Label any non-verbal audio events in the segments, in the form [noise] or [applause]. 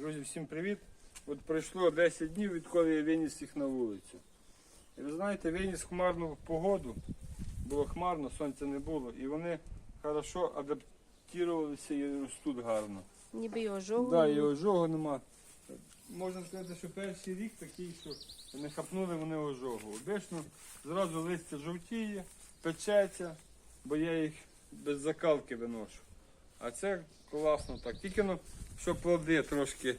Друзі, всім привіт! От пройшло 10 днів, відколи я виніс їх на вулицю. І ви знаєте, виніс хмарну погоду, було хмарно, сонця не було, і вони хорошо адаптувалися і ростуть гарно. Ніби й ожогу. Да, і ожогу нема. Можна сказати, що перший рік такий, що не хапнули вони ожогу. Обично зразу листя жовтіє, печеться, бо я їх без закалки виношу. А це класно так. Тільки ну, що плоди трошки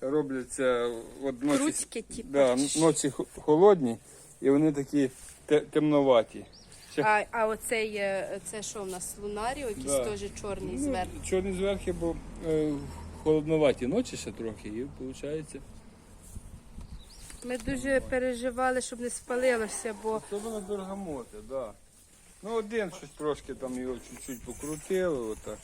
робляться от ночі, Круцькі, типу. да, ночі холодні, і вони такі те- темноваті. Ще- А, а оцей, е, це що в нас лунаріо, якийсь Да. теж чорний Ну, зверху. Чорні зверхи, бо е, холодноваті ночі ще трохи, і виходить. Ми дуже переживали, щоб не спалилося, бо Особливо бергамоти, так. Да. Ну один щось трошки там його чуть-чуть покрутили, отак.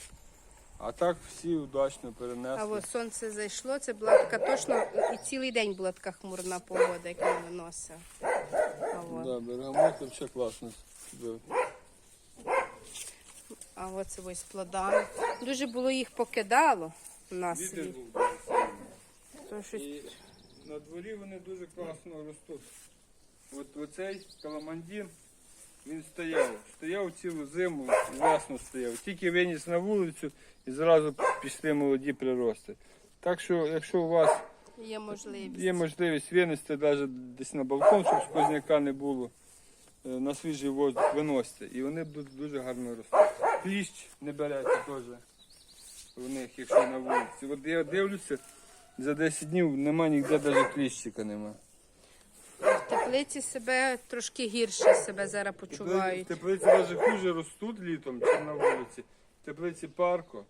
А так всі удачно перенесли. а от сонце зайшло, це була така точно, і цілий день була така хмурна погода, як він виносив. Да, бергамоти взагалі класно. а от це ось плодами. Дуже було їх покидало на Вітер був дуже сильний. То щось І на дворі вони дуже класно ростуть. От оцей каламандін, він стояв. Стояв цілу зиму, весну стояв. Тільки виніс на вулицю і зразу пішли молоді прирости. Так що, якщо у вас є можливість. Є можливість винести навіть десь на балкон, щоб сквозняка не було. е, На свіжий воздух виносите. І вони будуть дуже гарно рости. Кліщ не берете теж у них, якщо на вулиці. От я дивлюся, за 10 днів нема ніде навіть кліщика нема. Теплиці себе трошки гірше себе зараз почувають. теплиці навіть хуже ростуть літом, ніж на вулиці. Теплиці парко.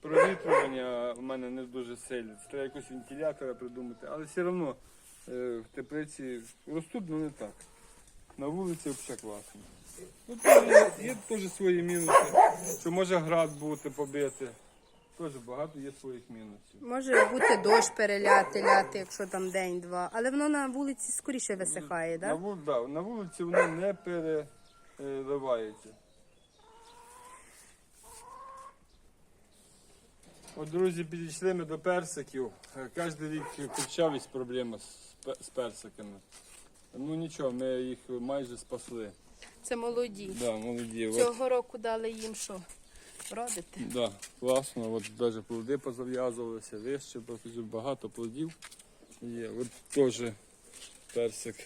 Провітрювання в мене не дуже сильне. Це треба якось вентилятора придумати. Але все одно е, в теплиці ростуть, але не так. На вулиці взагалі класно. Ну, є, є теж свої мінуси, що може град бути побити. Теж багато є своїх мінусів. Може бути дощ переляти, ляти, якщо там день-два. Але воно на вулиці скоріше висихає, На, так? вул, да, на вулиці воно не переливається. От, друзі, підійшли ми до персиків. Е, Кожен рік кучавість проблема з, пе- з персиками. Ну нічого, ми їх майже спасли. Це молоді. Да, молоді. От, Цього року дали їм що? Родити. да, класно, от навіть плоди позав'язувалися, вище, багато плодів є. От теж персик.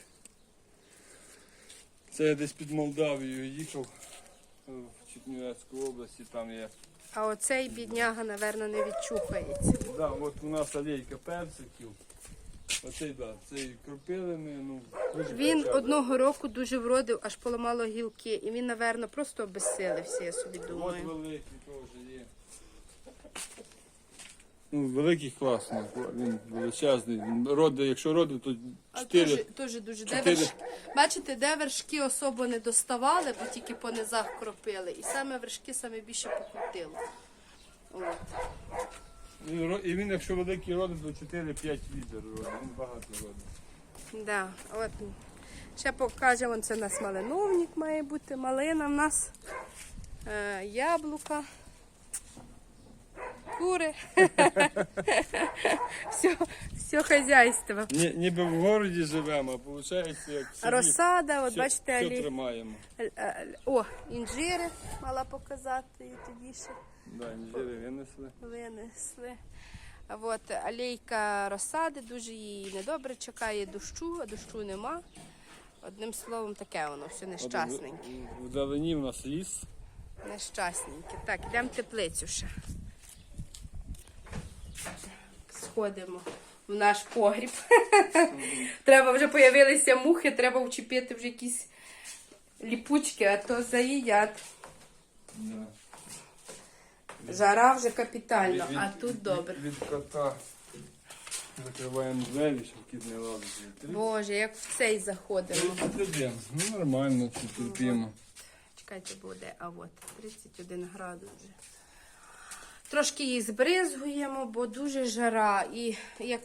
Це я десь під Молдавією їхав е, в Чернівецьку області, там є. А оцей бідняга, напевно, не відчухається. Да, от у нас алейка персиків. Оцей, да, цей кропили ми, ну, дуже Він качали. одного року дуже вродив, аж поламало гілки. І він, напевно, просто обезсилився, я собі От думаю. великий теж є. Ну, великий класно, він величезний. Він Роди, якщо роди, то А чотири. теж, теж дуже. Де чотири- верш... Бачите, де вершки особо не доставали, бо тільки по низах кропили. І саме вершки саме більше покрутило. От. І він, якщо великий роди, то 4-5 літр роди. Він багато роди. Да, от. Ще покажемо, це у нас малиновник має бути, малина в нас, е, яблука, кури. [laughs] все, все хазяйство. Ні, ніби в городі живемо, а виходить, як в селі Розсада, от все, бачите, все алі... тримаємо. Е, е, О, інжири мала показати і тоді ще Да, інжири винесли. винесли. От алейка розсади, дуже її недобре чекає дощу, а дощу нема. Одним словом, таке воно все нещасненьке. В- Вдалині в нас ліс. Нещасненьке. Так, йдемо в теплицю ще. Сходимо в наш погріб. [laughs] треба вже появилися мухи, треба вчепити вже якісь ліпучки, а то заїдять. Да. Жара вже капітально, Від- а від- тут добре. Від кота закриваємо двері, щоб кіт не лазив. Боже, як в цей заходимо. Ну нормально, чи терпімо. Чекайте, буде, а от 31 градус вже. Трошки її збризгуємо, бо дуже жара. І як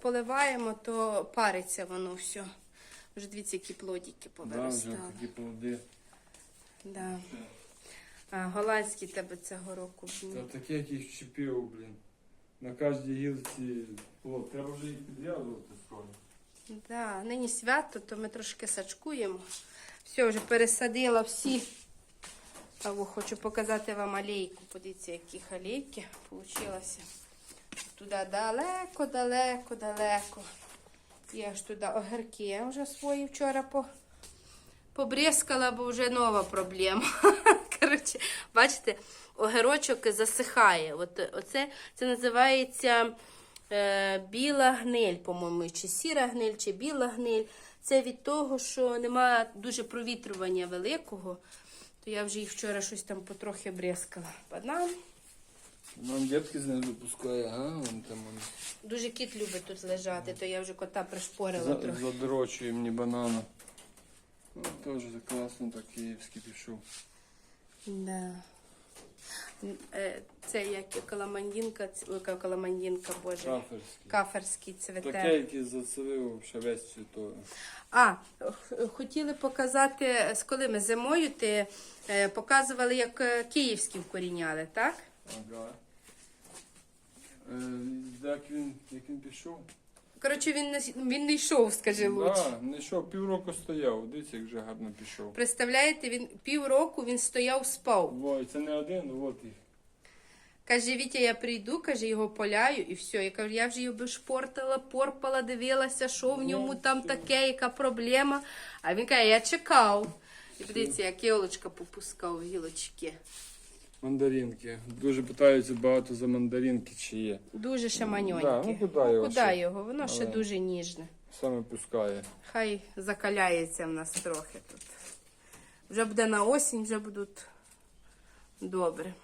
поливаємо, то париться воно все. Вже дивіться, які плодики Да, вже повиростали. такі плоди. Да. А, голландські тебе цього року. Та блін. таке якийсь вчепив, блін. на кожній гілці плод. Треба вже їх підв'язувати скоро. Да, нині свято, то ми трошки сачкуємо. Все, вже пересадила всі. А во, хочу показати вам алейку. Подивіться, які алейки получилося. Туди далеко, далеко, далеко. Я ж туди огірки вже свої вчора по, побризкала, бо вже нова проблема. [laughs] Коротше, бачите, огірочок засихає. От, оце це називається е, біла гниль, по-моєму, чи сіра гниль, чи біла гниль. Це від того, що немає дуже провітрювання великого. То я вже їх вчора щось там потрохи бризкала. Банан. Нам дітки з не випускає, а вон там он. Дуже кіт любить тут лежати, то я вже кота пришпорила трохи. Задрочує мені банана. Ну, теж класно так київський пішов. Да. Е, Це як каламандінка, каламандінка, боже. Шаферський. Каферський цвете. Таке, який зацелив весь цвітою. А, хотіли показати, з коли ми зимою ти е, показували, як е, київські вкоріняли, так? Ага. Е, як він, як він пішов? Коротше, він не, він не йшов, скажи лучше. Да, не йшов, півроку стояв. Дивіться, як вже гарно пішов. Представляєте, він півроку він стояв, спав. Ой, це не один, от їх. Каже, Вітя, я прийду, каже, його поляю і все. Я кажу, я вже його би шпортала, порпала, дивилася, що в ньому Ну, там все. таке, яка проблема. А він каже, я чекав. І подивіться, як йолочка попускав гілочки. Мандаринки. Дуже питаються багато за мандаринки, чи є. Дуже ще Да, ну, куди його куди ще? його? Воно ще Але- дуже ніжне. Саме пускає. Хай закаляється в нас трохи тут. Вже буде на осінь, вже будуть добре.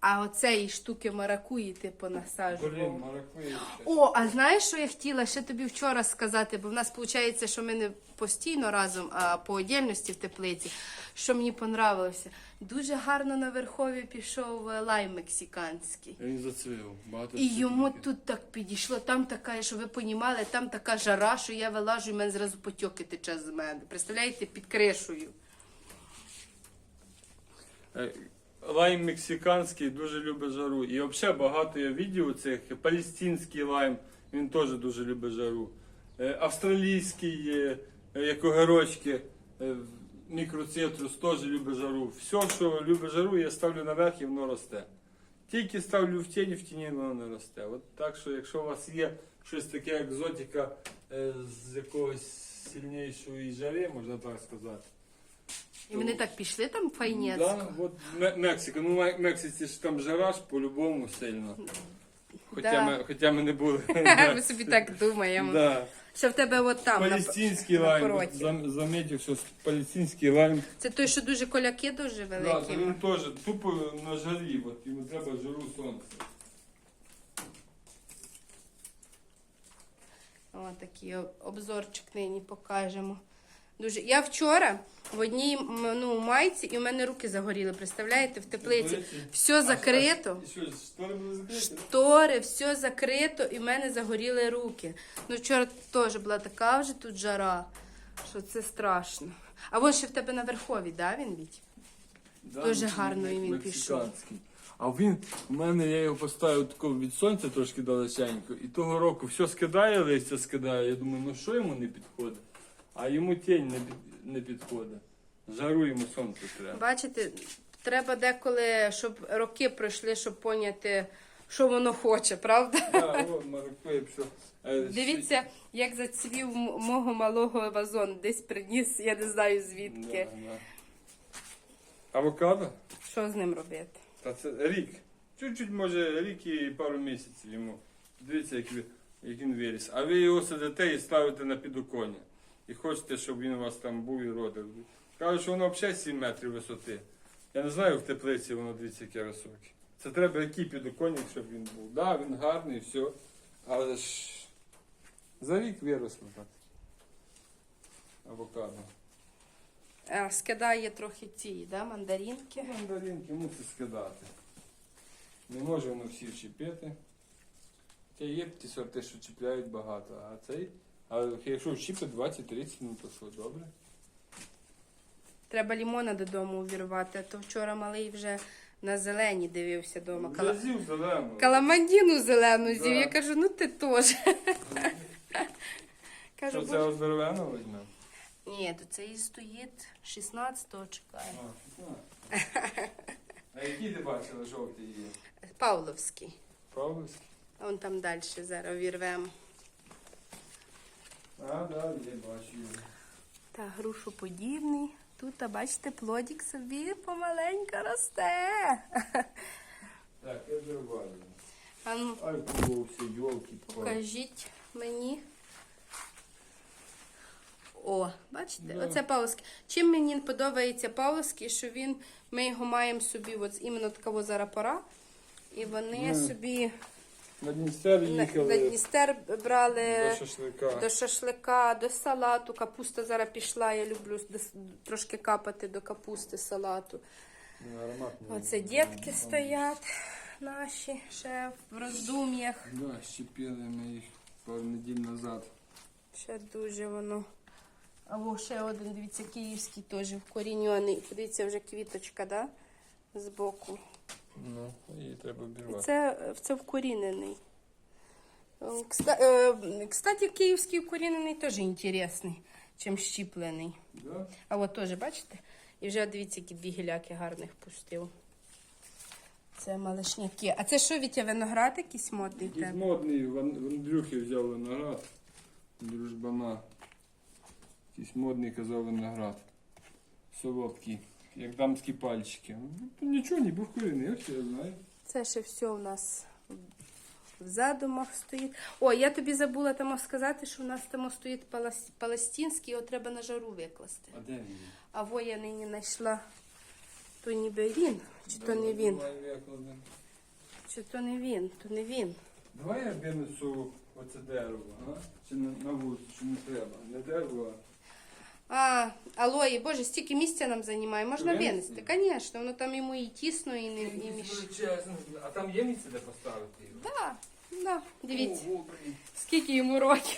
А оцеї штуки маракуї ти понасаджував. Блін, маракує. О, а знаєш, що я хотіла ще тобі вчора сказати, бо в нас виходить, що ми не постійно разом, а по отдільності в теплиці. Що мені понравилося? Дуже гарно на верхові пішов е, лайм мексиканський. Він зацвів. Багато І йому тут так підійшло, там така, що ви понімали, там така жара, що я вилажу, і в мене зразу потьоки тече з мене. Представляєте, під кришею. Е, Лайм мексиканський дуже любить жару. І взагалі багато є відео цих. Палестинський лайм, він теж дуже любить жару. Е, Австралійський, є, як огірочки, мікроцитрус теж любить жару. Все, що любить жару, я ставлю наверх і воно росте. Тільки ставлю в тіні, в тіні воно не росте. От так що, якщо у вас є щось таке екзотика е, з якогось сильнішої жари, можна так сказати. І вони так пішли там файнецько. Да, от Ме- Мексика. Ну, Ме- Мексиці ж там жара ж по-любому сильно. Хоча, Да. ми, хоча ми не були. [laughs] Ми собі так думаємо. Да. Що в тебе от там. на- Палестинський лайм. напроти. Зам- Замітив, що палестинський лайм. Це той, що дуже коляки дуже Да, великі. він теж тупо на жарі, от йому треба жару сонця. О, такий об- обзорчик нині покажемо. Дуже. Я вчора в одній ну, майці і в мене руки загоріли, представляєте, в теплиці. Все закрито. Штори все закрито, і в мене загоріли руки. Ну, вчора теж була така вже тут жара, що це страшно. А вон ще в тебе на верхові, да, він Віть? Да, Дуже гарно він мексиканський. А він, у мене я його поставив тако від сонця трошки далеченько, і того року все скидає, листя скидає. Я думаю, ну що йому не підходить? А йому тінь не, під, не підходить. Жару йому сонце треба. Бачите, треба деколи, щоб роки пройшли, щоб поняти, що воно хоче, правда? Да, о, маракує пішов. Е, Дивіться, як зацвів мого малого вазон. Десь приніс, я не знаю звідки. Да, да. Авокадо? Що з ним робити? Та це рік. Чуть-чуть, може, рік і пару місяців йому. Дивіться, як він виріс. А ви його сидите і ставите на підоконня. І хочете, щоб він у вас там був і родив. Кажуть, що воно взагалі 7 метрів висоти. Я не знаю, в теплиці воно дивіться, яке високе. Це треба який підоконник, щоб він був. Так, да, він гарний, все. Але ж за рік виросло так. Авокадо. А, скидає трохи ці, да, мандаринки. Мандаринки мусить скидати. Не може воно всі вчепити. Є ті сорти, що чіпляють багато, а цей. А якщо вчіпить 20-30, ну то що, добре? Треба лімона додому увірвати, а то вчора малий вже на зелені дивився вдома. Вже з'їв зелену. Каламандіну зелену з'їв. Да. Я кажу, ну ти теж. [laughs] Кажу, Що це «Боже». оздоровено візьме? Ні, то це і стоїть 16-го чекає. А, 16. А які ти бачила жовті є? Павловський. Павловські? А вон там далі зараз вірвемо. А, да, є, бачу. його. Та грушоподібний. Тут, а бачите, плодик собі помаленько росте. Так, я зрубаю. А ну, Ай, куловся, йолки. покажіть мені. О, бачите, Да. оце Павловський. Чим мені подобається Павловський, що він, ми його маємо собі, от іменно такого зараз пора. І вони Ну, собі На Дністер на, на Дністер брали до шашлика. до шашлика, до салату. Капуста зараз пішла. Я люблю трошки капати до капусти салату. Ну, ароматний. Оце дітки стоять наші ще в роздум'ях. Да, щепили ми їх пару неділь назад. Ще дуже воно. А во ще один, дивіться, київський теж вкоріньоний. Подивіться, вже квіточка, да? Збоку. Ну, її треба обірвати. Це, це вкорінений. Е, е, Кстати, київський вкорінений теж інтересний, чим щіплений. Да? А от теж, бачите? І вже дивіться, які дві гіляки гарних пустив. Це малишняки. А це що, Вітя, виноград якийсь модний Якийсь модний, в Андрюхи взяв виноград. Дружбана. Якийсь модний казав виноград. Солодкий. Як дамські пальчики. Ну, Нічого, не був куриний, я знаю. Це ще все у нас в задумах стоїть. О, я тобі забула там сказати, що у нас там стоїть палас- палестинський, його треба на жару викласти. А де він? А во я нині знайшла, то ніби він, чи то не він, Давай викладемо. чи то не він, то не він. Давай я винесу оце дерево, а? Чи на, на вулицю, чи не треба? Не дерево, А, алої, боже, стільки місця нам займає. Можна Винести? винести, звісно, воно там йому і тісно, і не і між. Величезно. А там є місце, де поставити його? Да, да, дивіться, Ого, блін. скільки йому років.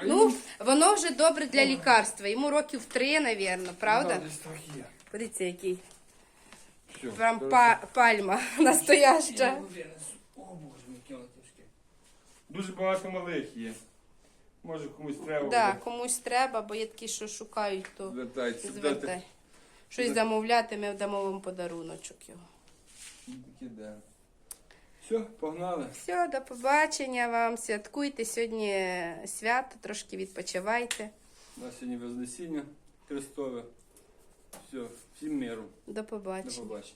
А Ну, він- воно вже добре для лікарства. Йому років три, навірно, правда? Да, десь так є. Подивіться, який. Все, Прям хорошо. па- пальма [laughs] Я настояща. його винесу. О, боже, мій, яке воно тяжке. Дуже багато малих є. Може комусь треба. Да, буде. комусь треба, бо є такі, що шукають, то Звертайтеся. звертай. Щось замовляти, ми вдамо вам подаруночок його. Такі, да. Все, погнали. Все, до побачення вам. Святкуйте сьогодні свято, трошки відпочивайте. У нас сьогодні Вознесіння Христове. Все, всім миру. До До побачення. побачення.